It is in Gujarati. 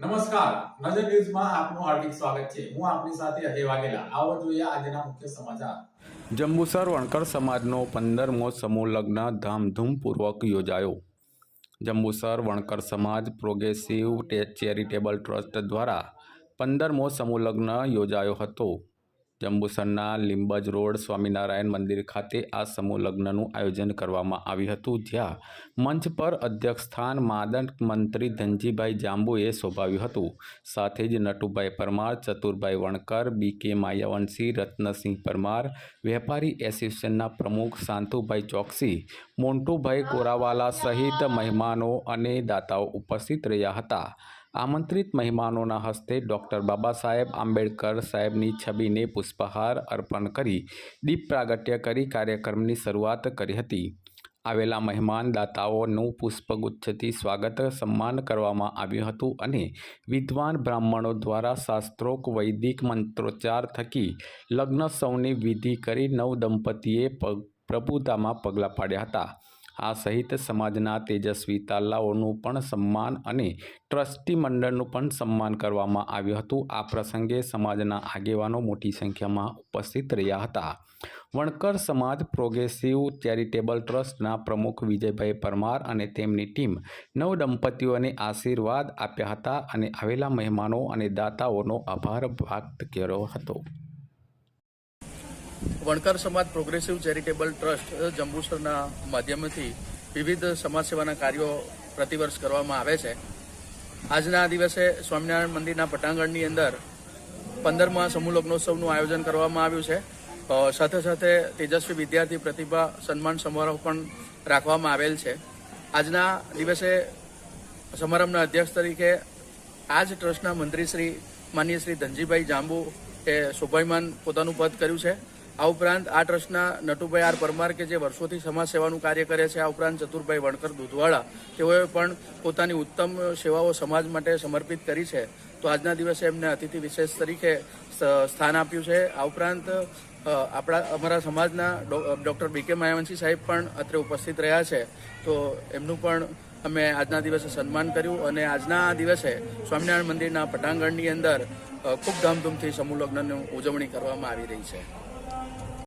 નમસ્કાર. નજર ન્યૂઝમાં આપનું હાર્દિક સ્વાગત છે. હું આપની સાથે અજય વાઘેલા. આવો જોઈએ આજના મુખ્ય સમાચાર. જંબુસર વણકર સમાજનો પંદરમો સમૂહ લગ્ન ધામધૂમપૂર્વક યોજાયો. જંબુસર વણકર સમાજ પ્રોગ્રેસિવ ચેરિટેબલ ટ્રસ્ટ દ્વારા પંદરમો સમૂહ લગ્ન યોજાયો હતો. જંબુસરના લીંબજ રોડ સ્વામિનારાયણ મંદિર ખાતે આ સમૂહ લગ્નનું આયોજન કરવામાં આવ્યું હતું, જ્યાં મંચ પર અધ્યક્ષ સ્થાન માદન મંત્રી ધનજીભાઈ જાંબુએ શોભાવ્યું હતું. સાથે જ નટુભાઈ પરમાર, ચતુરભાઈ વણકર, બી કે માયાવંશી, રત્નસિંહ પરમાર, વેપારી એસોસિએશનના પ્રમુખ શાંતુભાઈ ચોકસી, મોન્ટુભાઈ કોરાવાલા સહિત મહેમાનો અને દાતાઓ ઉપસ્થિત રહ્યા હતા. આમંત્રિત મહેમાનોના હસ્તે ડૉક્ટર બાબા સાહેબ આંબેડકર સાહેબની છબીને પુષ્પહાર અર્પણ કરી, દીપ પ્રાગટ્ય કરી કાર્યક્રમની શરૂઆત કરી હતી. આવેલા મહેમાન દાતાઓનું પુષ્પગુચ્છથી સ્વાગત સન્માન કરવામાં આવ્યું હતું અને વિદ્વાન બ્રાહ્મણો દ્વારા શાસ્ત્રોક વૈદિક મંત્રોચ્ચાર થકી લગ્ન સૌની વિધિ કરી નવ દંપતીએ પ્રભુતામાં પગલાં પાડ્યા હતા. આ સહિત સમાજના તેજસ્વી તાલાઓનું પણ સન્માન અને ટ્રસ્ટી મંડળનું પણ સન્માન કરવામાં આવ્યું હતું. આ પ્રસંગે સમાજના આગેવાનો મોટી સંખ્યામાં ઉપસ્થિત રહ્યા હતા. વણકર સમાજ પ્રોગ્રેસિવ ચેરિટેબલ ટ્રસ્ટના પ્રમુખ વિજયભાઈ પરમાર અને તેમની ટીમ નવ દંપતીઓને આશીર્વાદ આપ્યા હતા અને આવેલા મહેમાનો અને દાતાઓનો આભાર વ્યક્ત કર્યો હતો. વણકર સમાજ પ્રોગ્રેસિવ ચેરિટેબલ ટ્રસ્ટ જંબુસરના માધ્યમથી વિવિધ સમાજ સેવાના કાર્યો પ્રતિવર્ષ કરવામાં આવે છે. આજના દિવસે સ્વામિનારાયણ મંદિરના પટાંગણની અંદર પંદરમા સમૂહ લગ્નોત્સવનું આયોજન કરવામાં આવ્યું છે. સાથે સાથે તેજસ્વી વિદ્યાર્થી પ્રતિભા સન્માન સમારોહ પણ રાખવામાં આવેલ છે. આજના દિવસે સમારંભના અધ્યક્ષ તરીકે આ જ ટ્રસ્ટના મંત્રી શ્રી માનીય શ્રી ધનજીભાઈ જાંબુ એ શોભાયમાન પોતાનું પદ કર્યું છે. આ ઉપરાંત આ ટ્રસ્ટના નટુભાઈ આર પરમાર કે જે વર્ષોથી સમાજ સેવાનું કાર્ય કરે છે, આ ઉપરાંત ચતુરભાઈ વણકર દૂધવાળા, તેઓએ પણ પોતાની ઉત્તમ સેવાઓ સમાજ માટે સમર્પિત કરી છે. તો આજના દિવસે એમને અતિથિ વિશેષ તરીકે સ્થાન આપ્યું છે. આ ઉપરાંત આપણા, અમારા સમાજના ડૉક્ટર બી કે માયાવંશી સાહેબ પણ અત્રે ઉપસ્થિત રહ્યા છે. તો એમનું પણ અમે આજના દિવસે સન્માન કર્યું અને આજના દિવસે સ્વામિનારાયણ મંદિરના પટાંગણની અંદર ખૂબ ધામધૂમથી સમૂહ લગ્નની ઉજવણી કરવામાં આવી રહી છે.